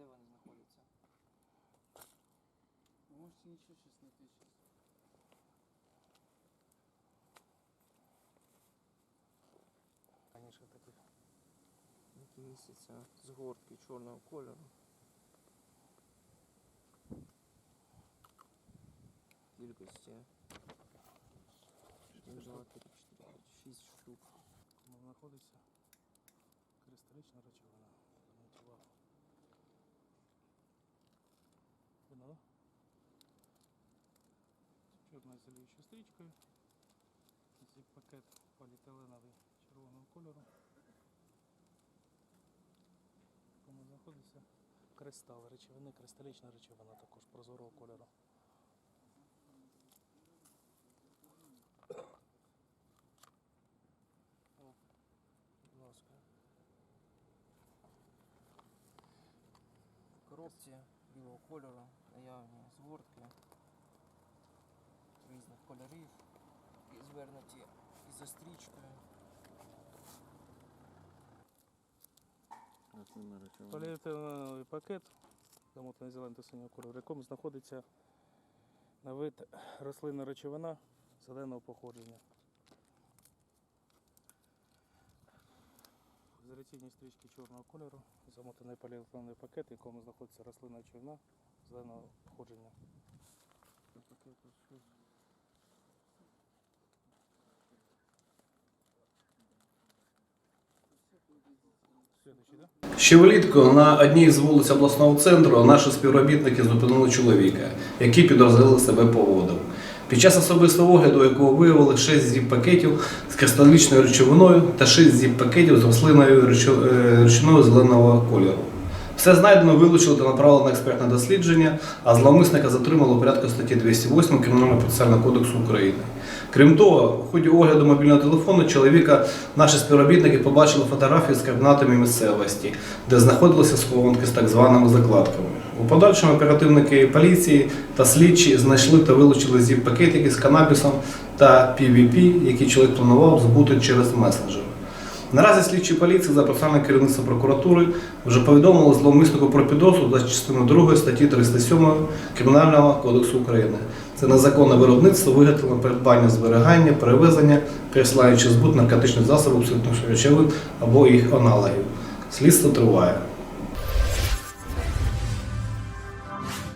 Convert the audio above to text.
де вони знаходяться. Ви можете нічого щось знайти щось. Конечно, таких місяця з а, горки чорного кольору. Кількості 1, 2, 3, 4, 6 штук. Знаходиться кристалічна речовина. Чорною заліючою стрічкою. Цей пакет поліетиленовий червоного кольору. В Кому знаходиться кристал речовини, кристалічна речовина також прозорого кольору. В коробці білого кольору наявні згортки різних кольорів, і звернуті із застрічкою. Поліетиленовий пакет замотаний зеленим та синього кольору, в якому знаходиться на вид рослинна речовина зеленого походження. З реаційні стрічки чорного кольору замотаний поліетиленовий пакет, в якому знаходиться рослинна речовина зеленого походження. Ще влітку на одній з вулиць обласного центру наші співробітники зупинили чоловіка, який підозріло себе поводом. Під час особистого огляду, якого виявили 6 зіп-пакетів з кристалічною речовиною та 6 зіп-пакетів з рослинною речо- е, речовиною зеленого кольору. Все знайдено вилучили та направили на експертне дослідження, а зловмисника затримали у порядку статті 208 Кримінального процесуального кодексу України. Крім того, в ході огляду мобільного телефону чоловіка наші співробітники побачили фотографії з координатами місцевості, де знаходилися схованки з так званими закладками. У подальшому оперативники поліції та слідчі знайшли та вилучили зіп пакетики з канабісом та PVP, які чоловік планував збути через месенджер. Наразі слідчі поліції за персональне керівництво прокуратури вже повідомили зловмиснику про підозру за частиною 2 статті 307 Кримінального кодексу України. Це незаконне виробництво, виготовлення, придбання, зберігання, перевезення, присилаючи збут наркотичних засобів, психотичних речовин або їх аналогів. Слідство триває.